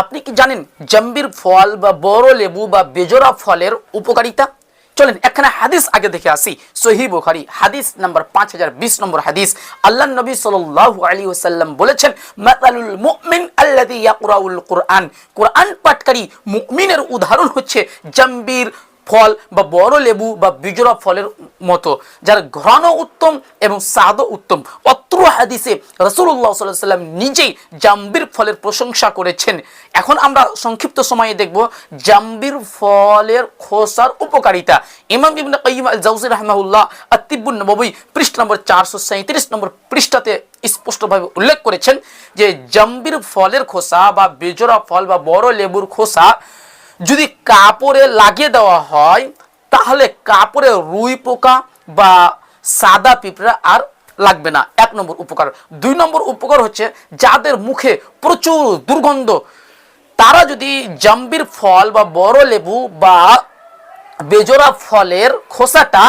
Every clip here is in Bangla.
আপনি কি জানেন জাম্বির ফল বা বড় লেবু বা বেজরা ফলের উপকারিতা? চলেন, একখানা হাদিস আগে দেখে আসি। সহি বুখারি, হাদিস নাম্বার পাঁচ হাজার বিশ নম্বর হাদিস। আল্লাহ নবী সাল্লাল্লাহু আলী ওয়াসাল্লাম বলেছেন, মাতালুল মুমিন আল্লাযী ইয়াকরাউল কুরআন। কুরআন পাঠকারী মুমিনের উদাহরণ হচ্ছে জাম্বির ফল বা বড় লেবু বা বিজরা ফলের মতো, যার ঘ্রাণ উত্তম এবং স্বাদও উত্তম। অত্র হাদিসে রসুল্লাহ সাল্লাহ সাল্লাম নিজেই জাম্বির ফলের প্রশংসা করেছেন। এখন আমরা সংক্ষিপ্ত সময়ে দেখব জাম্বির ফলের খোসার উপকারিতা। ইমাম ইবনে জাউজি রাহমাহুল্লাহ আত্তিবুন নববী পৃষ্ঠ নম্বর চারশো সাঁত্রিশ নম্বর পৃষ্ঠাতে স্পষ্টভাবে উল্লেখ করেছেন যে জাম্বির ফলের খোসা বা বেজরা ফল বা বড় লেবুর খোসা যদি কাপড়ে লাগিয়ে দেওয়া হয় তাহলে কাপড়ে রুই পোকা বা সাদা পিঁপড়া আর লাগবে না। এক নম্বর উপকার। দুই নম্বর উপকার হচ্ছে যাদের মুখে প্রচুর দুর্গন্ধ, তারা যদি জাম্বির ফল বা বড় লেবু বা বেজোড়া ফলের খোসাটা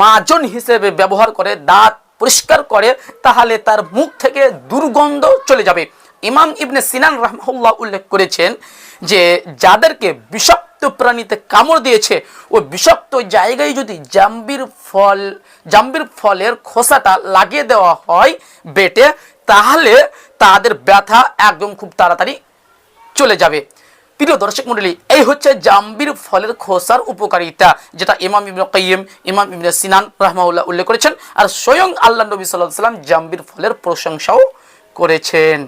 মাজন হিসেবে ব্যবহার করে, দাঁত পরিষ্কার করে, তাহলে তার মুখ থেকে দুর্গন্ধ চলে যাবে। ইমাম ইবনে সিনান রহমুল্লাহ উল্লেখ করেছেন যে, যাদেরকে বিষাক্ত প্রাণীতে কামড় দিয়েছে, ওই বিষাক্ত জায়গায় যদি জাম্বির ফল, জাম্বির ফলের খোসাটা লাগিয়ে দেওয়া হয় বেটে, তাহলে তাদের ব্যথা একদম খুব তাড়াতাড়ি চলে যাবে। প্রিয় দর্শক মন্ডলী এই হচ্ছে জাম্বির ফলের খোসার উপকারিতা, যেটা ইমাম ইবনে কাইয়িম ইমাম ইবনে সিনান রহমাউল্লাহ উল্লেখ করেছেন। আর স্বয়ং আল্লাহ নবী সাল্লাহ সাল্লাম জাম্বির ফলের প্রশংসাও করেছেন।